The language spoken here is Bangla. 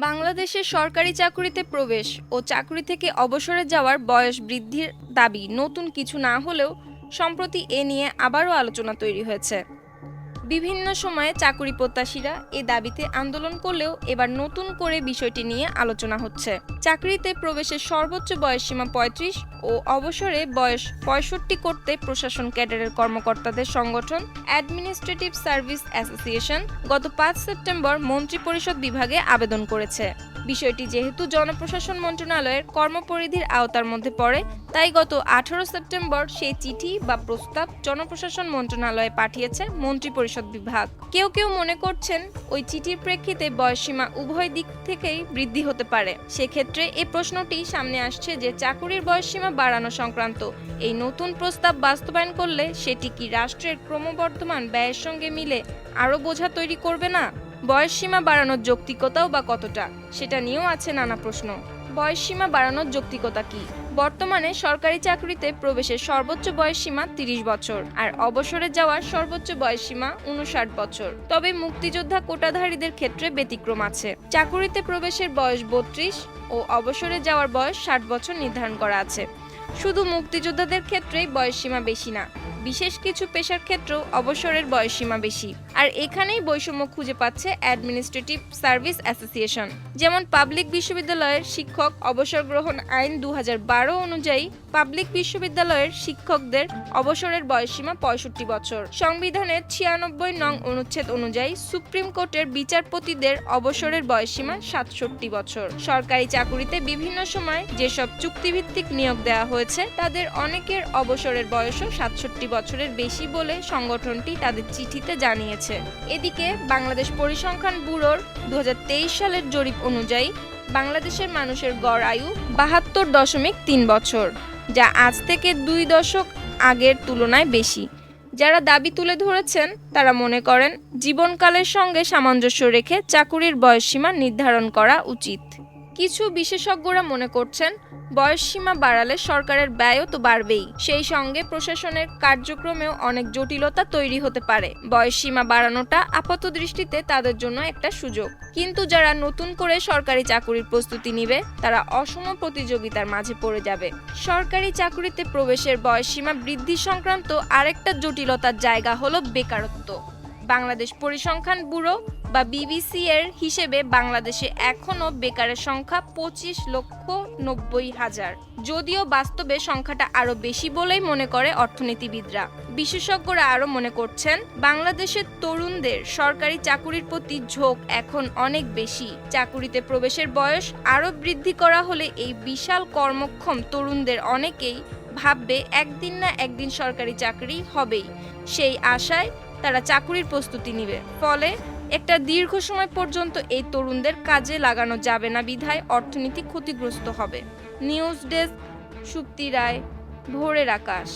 বাংলাদেশের সরকারি চাকুরিতে প্রবেশ ও চাকরি থেকে অবসরে যাওয়ার বয়স বৃদ্ধির দাবি নতুন কিছু না হলেও সম্প্রতি এ নিয়ে আবারও আলোচনা তৈরি হয়েছে। বিভিন্ন সময়ে চাকুরি প্রত্যাশীরা এ দাবিতে আন্দোলন করলেও এবার নতুন করে বিষয়টি নিয়ে আলোচনা হচ্ছে। চাকরিতে প্রবেশের সর্বোচ্চ বয়সসীমা পঁয়ত্রিশ ও অবসরে বয়স পঁয়ষট্টি করতে প্রশাসন ক্যাডারের কর্মকর্তাদের সংগঠন অ্যাডমিনিস্ট্রেটিভ সার্ভিস অ্যাসোসিয়েশন গত পাঁচ সেপ্টেম্বর মন্ত্রিপরিষদ বিভাগে আবেদন করেছে। বিষয়টি যেহেতু জনপ্রশাসন মন্ত্রণালয়ের কর্মপরিধির আওতার মধ্যে পড়ে, তাই গত আঠারো সেপ্টেম্বর সেই চিঠি বা প্রস্তাব জনপ্রশাসন মন্ত্রণালয়ে পাঠিয়েছে মন্ত্রিপরিষদ বিভাগ। কেউ কেউ মনে করছেন ওই চিঠির প্রেক্ষিতে বয়সসীমা উভয় দিক থেকেই বৃদ্ধি হতে পারে। সেক্ষেত্রে এ প্রশ্নটি সামনে আসছে যে চাকুরির বয়সসীমা বাড়ানো সংক্রান্ত এই নতুন প্রস্তাব বাস্তবায়ন করলে সেটি কি রাষ্ট্রের ক্রমবর্ধমান ব্যয়ের সঙ্গে মিলে আরও বোঝা তৈরি করবে না? বয়সসীমা বাড়ানোর যৌক্তিকতাও বা কতটা? সেটা নিয়েও আছে নানা প্রশ্ন। বয়সসীমা বাড়ানোর যৌক্তিকতা কি? বর্তমানে সরকারি চাকরিতে প্রবেশের সর্বোচ্চ বয়সসীমা তিরিশ বছর আর অবসরে যাওয়ার সর্বোচ্চ বয়সসীমা উনষাট বছর। তবে মুক্তিযোদ্ধা কোটাধারীদের ক্ষেত্রে ব্যতিক্রম আছে। চাকুরিতে প্রবেশের বয়স বত্রিশ ও অবসরে যাওয়ার বয়স ষাট বছর নির্ধারণ করা আছে। শুধু মুক্তিযোদ্ধাদের ক্ষেত্রেই বয়সসীমা বেশি না বিশেষ কিছু পেশার ক্ষেত্রেও অবসরের বয়সসীমা বেশি। আর এখানেই বৈষম্য খুঁজে পাচ্ছে অ্যাডমিনিস্ট্রেটিভ সার্ভিস অ্যাসোসিয়েশন যেমন পাবলিক বিশ্ববিদ্যালয়ের শিক্ষক অবসর গ্রহণ আইন দু হাজার বারো অনুযায়ী পাবলিক বিশ্ববিদ্যালয়ের শিক্ষকদের অবসরের বয়সসীমা পঁয়ষট্টি বছর। সংবিধানের ছিয়ানব্বই নং অনুচ্ছেদ অনুযায়ী সুপ্রিম কোর্টের বিচারপতিদের অবসরের বয়সসীমা সাতষট্টি বছর। সরকারি চাকুরিতে বিভিন্ন সময় যেসব চুক্তিভিত্তিক নিয়োগ দেওয়া হয়েছে, তাদের অনেকের অবসরের বয়সও সাতষট্টি বছরের বেশি বলে সংগঠনটি তাদের চিঠিতে জানিয়েছে। এদিকে বাংলাদেশ পরিসংখ্যান ব্যুরোর দু হাজার তেইশ সালের জরিপ অনুযায়ী বাংলাদেশের মানুষের গড় আয়ু বাহাত্তর দশমিক তিন বছর, যা আজ থেকে দুই দশক আগের তুলনায় বেশি। যারা দাবি তুলে ধরেছেন, তারা মনে করেন, জীবনকালের সঙ্গে সামঞ্জস্য রেখে চাকুরির বয়সসীমা নির্ধারণ করা উচিত। কিছু বিশেষজ্ঞরা মনে করছেন বয়সসীমা বাড়ালে সরকারের ব্যয়ও তো বাড়বেই। সেই সঙ্গে প্রশাসনের কার্যক্রমেও অনেক জটিলতা তৈরি হতে পারে। বয়সসীমা বাড়ানোটা আপাত দৃষ্টিতে তাদের জন্য একটা সুযোগ। কিন্তু যারা নতুন করে সরকারি চাকুরির প্রস্তুতি নিবে, তারা অসম প্রতিযোগিতার মাঝে পড়ে যাবে। সরকারি চাকুরিতে প্রবেশের বয়সসীমা বৃদ্ধি সংক্রান্ত আরেকটা জটিলতার জায়গা হলো বেকারত্ব। বাংলাদেশ পরিসংখ্যান ব্যুরো বা বিবিসি এর হিসেবে বাংলাদেশে এখনও বেকারের সংখ্যা পঁচিশ লক্ষ নব্বই হাজার। যদিও বাস্তবে সংখ্যাটা আরও বেশি বলেই মনে করে অর্থনীতিবিদরা। বিশেষজ্ঞরা আরও মনে করছেন, বাংলাদেশের তরুণদের সরকারি চাকুরির প্রতি ঝোঁক এখন অনেক বেশি। চাকুরিতে প্রবেশের বয়স আরও বৃদ্ধি করা হলে এই বিশাল কর্মক্ষম তরুণদের অনেকেই ভাববে একদিন না একদিন সরকারি চাকরি হবেই। সেই আশায় তারা চাকুরির প্রস্তুতি নেবে। ফলে একটা দীর্ঘ সময় পর্যন্ত এই তরুণদের কাজে লাগানো যাবে না। বিধায় অর্থনীতি ক্ষতিগ্রস্ত হবে। নিউজ ডেস্ক, সুপ্তি রায়, ভোরের আকাশ।